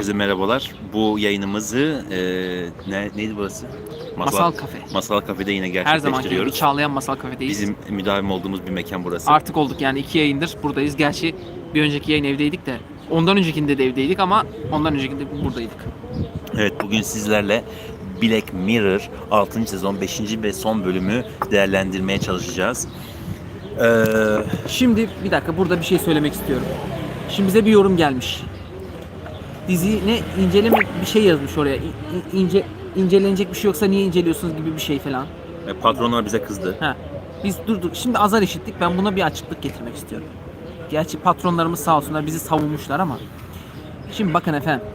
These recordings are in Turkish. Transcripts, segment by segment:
Herkese merhabalar. Bu yayınımızı e, ne, neydi burası? Masal Kafe. Masal Kafe'de yine Her zamanki gibi gerçekleştiriyoruz. Çağlayan Masal Kafe'deyiz. Bizim müdavim olduğumuz bir mekan burası. Artık olduk yani iki yayındır buradayız. Gerçi bir önceki yayın evdeydik de ondan öncekinde de evdeydik ama ondan öncekinde buradaydık. Evet bugün sizlerle Black Mirror 6. sezon 5. ve son bölümü değerlendirmeye çalışacağız. Ee, Şimdi bir dakika burada bir şey söylemek istiyorum. Şimdi bize bir yorum gelmiş. Dizi ne inceleme bir şey yazmış oraya. İ- İ- ince incelenecek bir şey yoksa niye inceliyorsunuz gibi bir şey falan. patronlar bize kızdı. Ha. Biz durduk. Şimdi azar işittik. Ben buna bir açıklık getirmek istiyorum. Gerçi patronlarımız sağ olsunlar bizi savunmuşlar ama. Şimdi bakın efendim.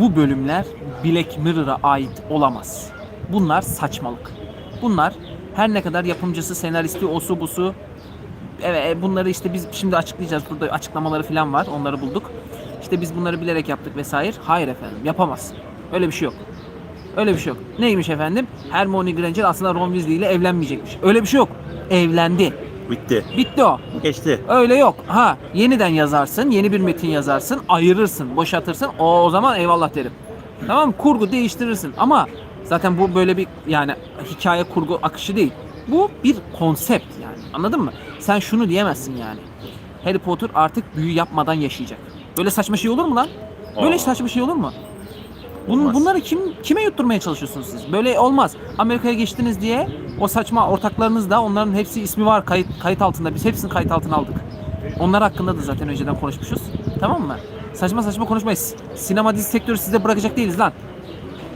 Bu bölümler Black Mirror'a ait olamaz. Bunlar saçmalık. Bunlar her ne kadar yapımcısı, senaristi, osu busu Evet e, bunları işte biz şimdi açıklayacağız. Burada açıklamaları falan var. Onları bulduk. İşte biz bunları bilerek yaptık vesaire. Hayır efendim yapamaz. Öyle bir şey yok. Öyle bir şey yok. Neymiş efendim? Hermione Granger aslında Ron Weasley ile evlenmeyecekmiş. Öyle bir şey yok. Evlendi. Bitti. Bitti o. Geçti. Öyle yok. Ha yeniden yazarsın, yeni bir metin yazarsın, ayırırsın, boşaltırsın. O, o zaman eyvallah derim. Tamam mı? Kurgu değiştirirsin ama zaten bu böyle bir yani hikaye kurgu akışı değil. Bu bir konsept yani. Anladın mı? Sen şunu diyemezsin yani. Harry Potter artık büyü yapmadan yaşayacak. Böyle saçma şey olur mu lan? Böyle Aa. saçma şey olur mu? Olmaz. bunları kim kime yutturmaya çalışıyorsunuz siz? Böyle olmaz. Amerika'ya geçtiniz diye o saçma ortaklarınız da onların hepsi ismi var kayıt kayıt altında. Biz hepsini kayıt altına aldık. Onlar hakkında da zaten önceden konuşmuşuz. Tamam mı? Saçma saçma konuşmayız. Sinema dizi sektörü size bırakacak değiliz lan.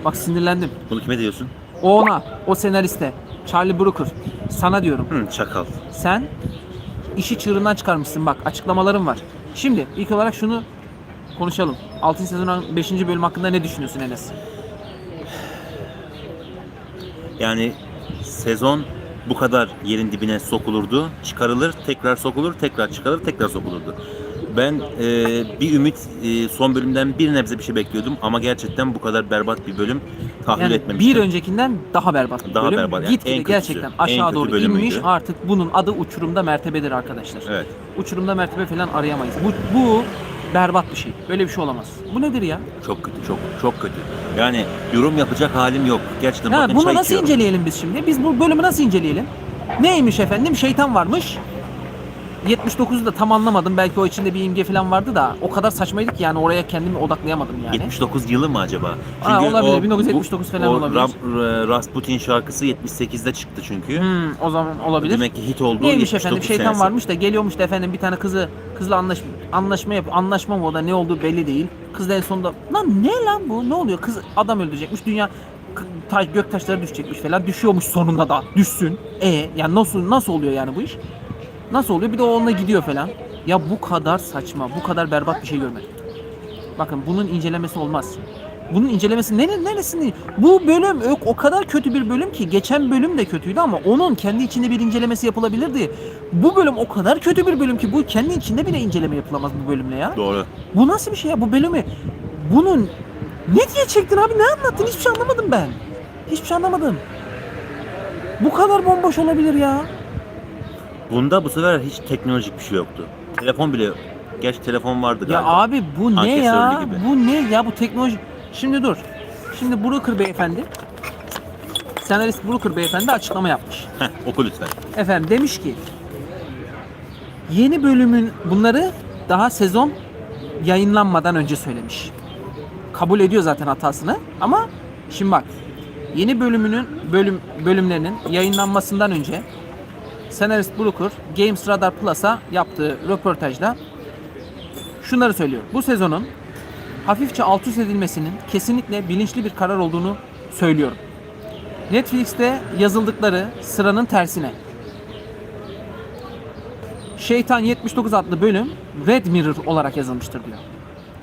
Bak sinirlendim. Bunu kime diyorsun? O ona, o senariste, Charlie Brooker. Sana diyorum. Hı, çakal. Sen işi çığırından çıkarmışsın bak açıklamalarım var. Şimdi ilk olarak şunu konuşalım. 6. sezonun 5. bölüm hakkında ne düşünüyorsun Enes? Yani sezon bu kadar yerin dibine sokulurdu, çıkarılır, tekrar sokulur, tekrar çıkarılır, tekrar sokulurdu. Ben e, bir ümit e, son bölümden bir nebze bir şey bekliyordum ama gerçekten bu kadar berbat bir bölüm tahmin Yani etmemiştim. bir öncekinden daha berbat bir Daha bölüm. berbat, yani Gitgide en kötüsü, gerçekten en aşağı kötü doğru inmiş. Artık bunun adı uçurumda mertebedir arkadaşlar. Evet. Uçurumda mertebe falan arayamayız. Bu, bu berbat bir şey. Böyle bir şey olamaz. Bu nedir ya? Çok kötü, çok çok kötü. Yani yorum yapacak halim yok. Gerçekten Ha, bakın bunu nasıl içiyorum. inceleyelim biz şimdi? Biz bu bölümü nasıl inceleyelim? Neymiş efendim? Şeytan varmış. 79'u da tam anlamadım. Belki o içinde bir imge falan vardı da o kadar saçmaydı ki yani oraya kendimi odaklayamadım yani. 79 yılı mı acaba? Ha, olabilir, 1979 falan o olabilir. Ram- Rasputin şarkısı 78'de çıktı çünkü. Hmm, o zaman olabilir. Demek ki hit oldu. Neymiş 79 efendim? Şeytan senesi. varmış da geliyormuş da efendim bir tane kızı kızla anlaş, anlaşma yap. Anlaşma mı o da ne olduğu belli değil. Kız da en sonunda lan ne lan bu? Ne oluyor? Kız adam öldürecekmiş. Dünya taş gök taşları düşecekmiş falan. Düşüyormuş sonunda da. Düşsün. E yani nasıl nasıl oluyor yani bu iş? Nasıl oluyor? Bir de o onunla gidiyor falan. Ya bu kadar saçma, bu kadar berbat bir şey görmedim. Bakın bunun incelemesi olmaz. Bunun incelemesi nere, neresinde? Bu bölüm o, o kadar kötü bir bölüm ki geçen bölüm de kötüydü ama onun kendi içinde bir incelemesi yapılabilirdi. Bu bölüm o kadar kötü bir bölüm ki bu kendi içinde bile inceleme yapılamaz bu bölümle ya. Doğru. Bu nasıl bir şey ya bu bölümü? Bunun ne diye çektin abi ne anlattın hiçbir şey anlamadım ben. Hiçbir şey anlamadım. Bu kadar bomboş olabilir ya. Bunda bu sefer hiç teknolojik bir şey yoktu. Telefon bile Gerçi telefon vardı Ya galiba. abi bu ne Ankesörlü ya? gibi. Bu ne ya bu teknoloji? Şimdi dur. Şimdi Brooker beyefendi senarist Brooker beyefendi açıklama yapmış. Heh, oku lütfen. Efendim demiş ki yeni bölümün bunları daha sezon yayınlanmadan önce söylemiş. Kabul ediyor zaten hatasını ama şimdi bak yeni bölümünün bölüm bölümlerinin yayınlanmasından önce senarist Brooker Games Radar Plus'a yaptığı röportajda şunları söylüyor. Bu sezonun hafifçe alt üst edilmesinin kesinlikle bilinçli bir karar olduğunu söylüyorum. Netflix'te yazıldıkları sıranın tersine. Şeytan 79 adlı bölüm Red Mirror olarak yazılmıştır diyor.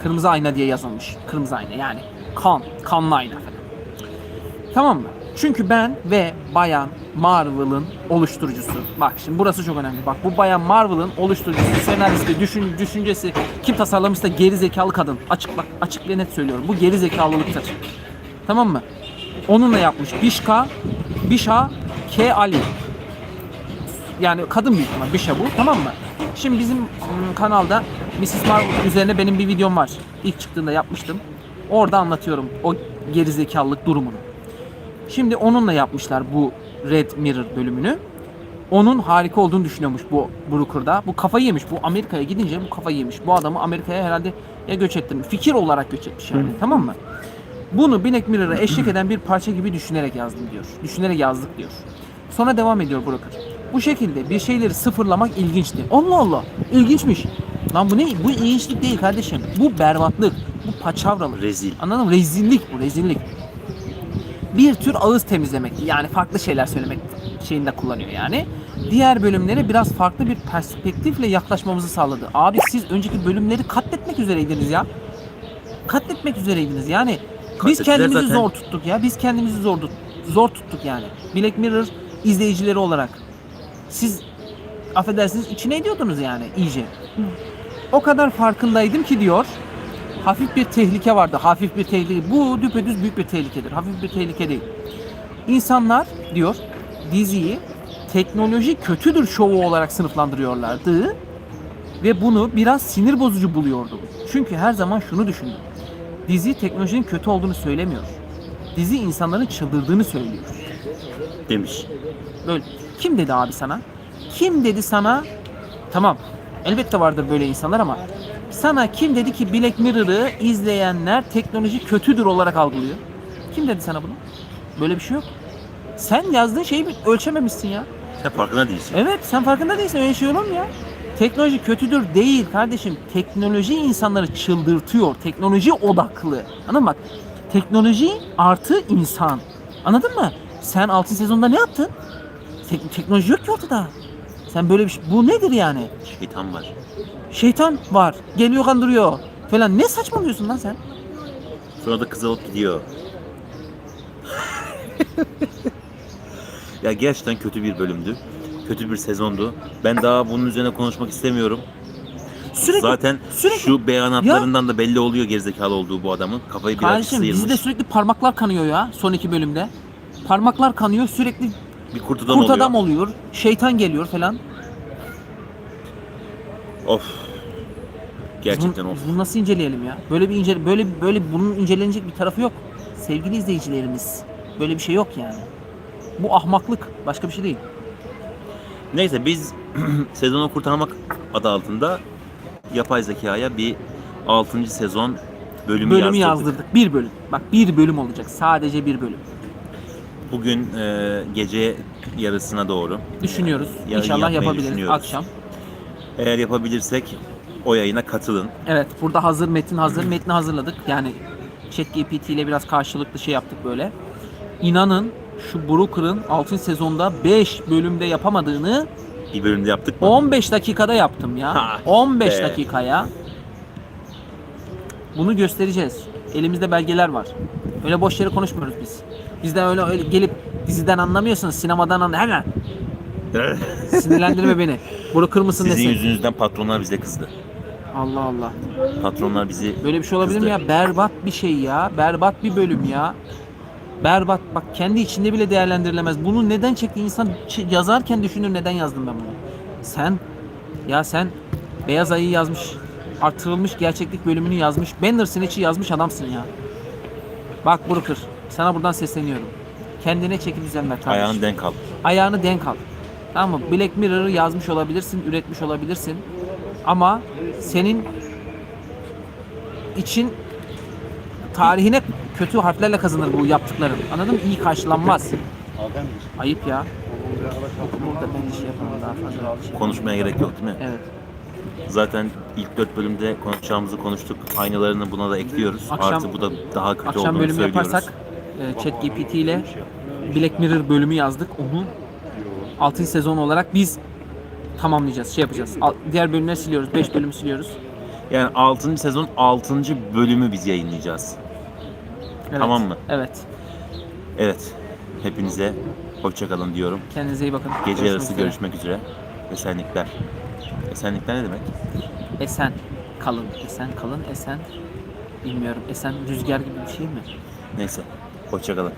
Kırmızı ayna diye yazılmış. Kırmızı ayna yani. Kan, kanlı ayna falan. Tamam mı? Çünkü ben ve Bayan Marvel'ın oluşturucusu. Bak şimdi burası çok önemli. Bak bu Bayan Marvel'ın oluşturucusu, senaristi, düşün, düşüncesi kim tasarlamışsa geri zekalı kadın. Açık bak açık ve net söylüyorum. Bu geri zekalılıktır. Tamam mı? Onunla yapmış. Bişka, Bişa, K. Ali. Yani kadın büyük ihtimal Bişa bu. Tamam mı? Şimdi bizim mm, kanalda Mrs. Marvel üzerine benim bir videom var. İlk çıktığında yapmıştım. Orada anlatıyorum o gerizekalılık durumunu. Şimdi onunla yapmışlar bu Red Mirror bölümünü. Onun harika olduğunu düşünüyormuş bu Brooker'da. Bu kafayı yemiş. Bu Amerika'ya gidince bu kafayı yemiş. Bu adamı Amerika'ya herhalde ya göç ettirmiş. Fikir olarak göç etmiş yani. Tamam mı? Bunu Black Mirror'a eşlik eden bir parça gibi düşünerek yazdım diyor. Düşünerek yazdık diyor. Sonra devam ediyor Brooker. Bu şekilde bir şeyleri sıfırlamak ilginçti. Allah Allah. ilginçmiş. Lan bu ne? Bu ilginçlik değil kardeşim. Bu berbatlık. Bu paçavralık. Rezil. Anladın mı? Rezillik bu. Rezillik. Bir tür ağız temizlemek. Yani farklı şeyler söylemek şeyinde kullanıyor yani. Diğer bölümlere biraz farklı bir perspektifle yaklaşmamızı sağladı. Abi siz önceki bölümleri katletmek üzereydiniz ya. Katletmek üzereydiniz yani. Biz Katlettiler kendimizi zaten. zor tuttuk ya. Biz kendimizi zor tut zor tuttuk yani. Black Mirror izleyicileri olarak. Siz affedersiniz içine ediyordunuz yani iyice. O kadar farkındaydım ki diyor. Hafif bir tehlike vardı. Hafif bir tehlike. Bu düpedüz büyük bir tehlikedir. Hafif bir tehlike değil. İnsanlar diyor diziyi teknoloji kötüdür şovu olarak sınıflandırıyorlardı ve bunu biraz sinir bozucu buluyordum. Çünkü her zaman şunu düşündüm. Dizi teknolojinin kötü olduğunu söylemiyor. Dizi insanların çıldırdığını söylüyor. Demiş. Böyle. Kim dedi abi sana? Kim dedi sana? Tamam. Elbette vardır böyle insanlar ama sana kim dedi ki Black Mirror'ı izleyenler teknoloji kötüdür olarak algılıyor? Kim dedi sana bunu? Böyle bir şey yok. Sen yazdığın şeyi ölçememişsin ya. Sen farkında değilsin. Evet sen farkında değilsin öyle şey olur mu ya? Teknoloji kötüdür değil kardeşim. Teknoloji insanları çıldırtıyor. Teknoloji odaklı. Anladın mı bak? Teknoloji artı insan. Anladın mı? Sen 6. sezonda ne yaptın? Tek- teknoloji yok ki ortada. Sen böyle bir şey... Bu nedir yani? Şeytan var. Şeytan var. Geliyor kandırıyor. Falan. Ne saçmalıyorsun lan sen? Sonra da kız alıp gidiyor. ya gerçekten kötü bir bölümdü. Kötü bir sezondu. Ben daha bunun üzerine konuşmak istemiyorum. Sürekli Zaten sürekli- şu beyanatlarından da belli oluyor gerizekalı olduğu bu adamın. Kafayı biraz Kardeşim sıyırmış. dizide sürekli parmaklar kanıyor ya son iki bölümde. Parmaklar kanıyor sürekli bir kurt adam kurt oluyor. adam oluyor. Şeytan geliyor falan. Of. Gerçekten bunu, of. Bunu nasıl inceleyelim ya? Böyle bir ince böyle böyle bunun incelenecek bir tarafı yok. Sevgili izleyicilerimiz, böyle bir şey yok yani. Bu ahmaklık, başka bir şey değil. Neyse biz sezonu kurtarmak adı altında yapay zekaya bir 6. sezon bölümü, Bölümü yazdırdık. yazdırdık. Bir bölüm. Bak bir bölüm olacak. Sadece bir bölüm. Bugün e, gece yarısına doğru Düşünüyoruz. Yarın İnşallah yapmayı yapabiliriz düşünüyoruz. akşam. eğer yapabilirsek o yayına katılın. Evet, burada hazır metin hazır. Metni hazırladık. Yani ChatGPT ile biraz karşılıklı şey yaptık böyle. İnanın şu Brooker'ın 6. sezonda 5 bölümde yapamadığını Bir bölümde yaptık mı? 15 dakikada yaptım ya. Ha, 15 be. dakikaya. Bunu göstereceğiz. Elimizde belgeler var. Öyle boş yere konuşmuyoruz biz. Bizden öyle, öyle gelip diziden anlamıyorsunuz, sinemadan anla hemen. Sinirlendirme beni. Brooker mısın Sizin nesin? yüzünüzden patronlar bize kızdı. Allah Allah. Patronlar bizi Böyle bir şey olabilir mi kızdı. ya? Berbat bir şey ya. Berbat bir bölüm ya. Berbat. Bak kendi içinde bile değerlendirilemez. Bunu neden çekti? İnsan ç- yazarken düşünür neden yazdım ben bunu. Sen ya sen Beyaz Ayı yazmış. Artırılmış gerçeklik bölümünü yazmış. Bandersnatch'i yazmış adamsın ya. Bak Brooker. Sana buradan sesleniyorum. Kendine çeki düzen ver kardeşim. ayağını denk al. Ayağını denk al. Tamam mı? Black Mirror'ı yazmış olabilirsin, üretmiş olabilirsin. Ama senin için tarihine kötü harflerle kazanır bu yaptıkların. Anladın mı? İyi karşılanmaz. Ayıp ya. Burada ben iş yapamam daha fazla. bir şey. Konuşmaya gerek yok değil mi? Evet. Zaten ilk dört bölümde konuşacağımızı konuştuk. Aynalarını buna da ekliyoruz. Akşam- Artı bu da daha kötü Akşam olduğunu bölümü söylüyoruz. yaparsak ChatGPT ile Black Mirror bölümü yazdık. Onu 6. sezon olarak biz tamamlayacağız. Şey yapacağız. Diğer bölümleri siliyoruz. 5 bölümü siliyoruz. Yani 6. sezon 6. bölümü biz yayınlayacağız. Evet. Tamam mı? Evet. Evet. Hepinize hoşçakalın diyorum. Kendinize iyi bakın. Gece Görüşmek yarısı üzere. görüşmek üzere. Esenlikler. Esenlikler ne demek? Esen kalın. Esen kalın. Esen bilmiyorum. Esen rüzgar gibi bir şey mi? Neyse. Hoşçakalın.